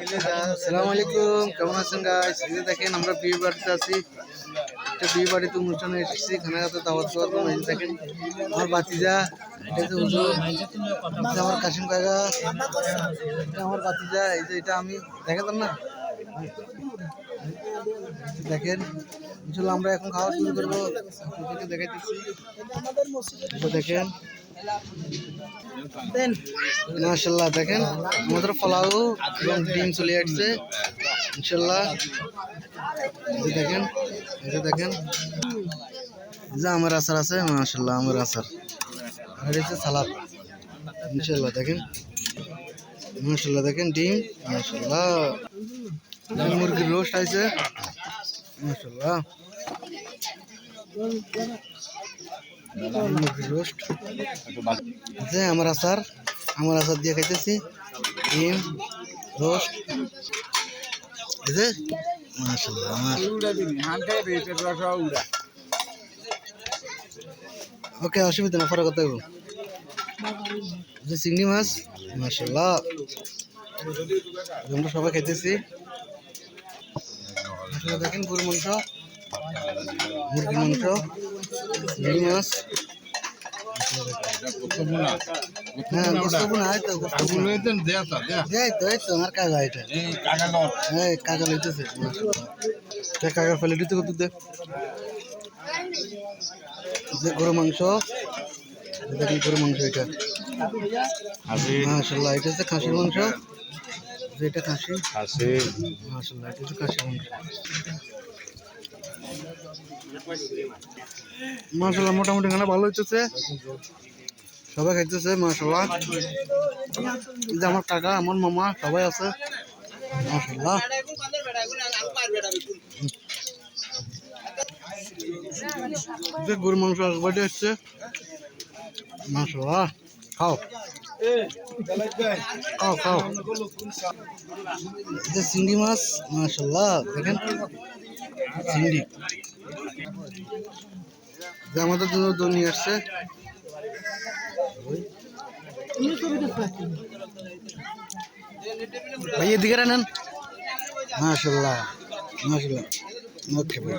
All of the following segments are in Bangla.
আসসালামু আলাইকুম, কেমন আছেন গাইস এই দেখেন, আমরা বিয়ে বাড়িতে আছি। একটা বিয়ে বাড়িতে অনুষ্ঠানে এসেছি, খানাঘাতে দাওয়াত খাওয়ার জন্য। দেখেন, আমার বাতিজা এটা আমার কাশিম কাকা, এটা আমার বাতিজা এই যে এটা আমি, দেখাতাম না? দেখেন, ইনশাল্লাহ আমরা এখন খাওয়া শুরু করব। দেখাইতেছি। দেখেন মাশাল্লাহ দেখেন আমাদের ফলাও এবং ডিম চলে আসছে। ইনশাল্লাহ এই যে দেখেন, এই যে দেখেন। এই যে আমার আচার আছে মাশাল্লাহ আমার আচার। আর এই যে সালাদ। ইনশাল্লাহ দেখেন। মাশাল্লাহ দেখেন, ডিম মাশাল্লাহ দেখেন মুরগির রোস্ট আছে। মাশাল্লাহ মুরগির রোস্ট যে আমার আচার আমার আচার দিয়ে খাইতেছি। ডিম, রোস্ট। যে আমার। ওকে, অসুবিধা না, পরে কথা চিংড়ি মাছ মাশাল্লাহ আমরা সবাই খাইতেছি। দেখেন গরু মাংস মুরগির মাংস চিংড়ি মাছ। হ্যাঁ গোস্তবু না তো গোস্তবু তো এই তো আমার কাকা এটা। কাকা লইতেছে। তে কাকা ফেলে দিতে কত দে। গরু মাংস গরু মাংস এটা। মাশাল্লাহ এটা হচ্ছে খাসির মাংস। খাসি। এটা হচ্ছে খাসির মাংস। মাশাল্লাহ মোটামুটি খানা ভালো হইতেছে। সবাই খাইতেছে মাশাল্লাহ এই যে আমার কাকা, আমার মামা সবাই আছে। মাশাল্লাহ যে গরু মাংস একবারে এসছে মাশাল্লাহ খাও। খাও খাও। যে চিংড়ি মাছ মাশাল্লাহ দেখেন। যে আমাদের জন্য দই নিয়ে আসছে। ভাই এদিকে নেন। মাশাল্লাহ মাশাল্লাহ ওকে ভাই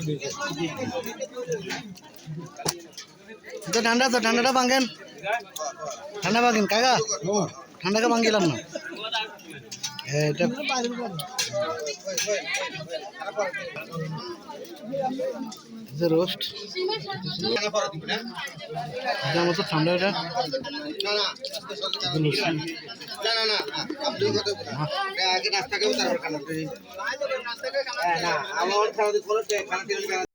তো ঠান্ডা তো ঠান্ডাটা ভাঙেন। ঠান্ডা ভাঙেন কাকা। ঠান্ডাকে ভাঙিলাম না। এটা যে রোস্ট এটা আমার তো ঠান্ডা এটা। এটা আগে নাস্তা খাব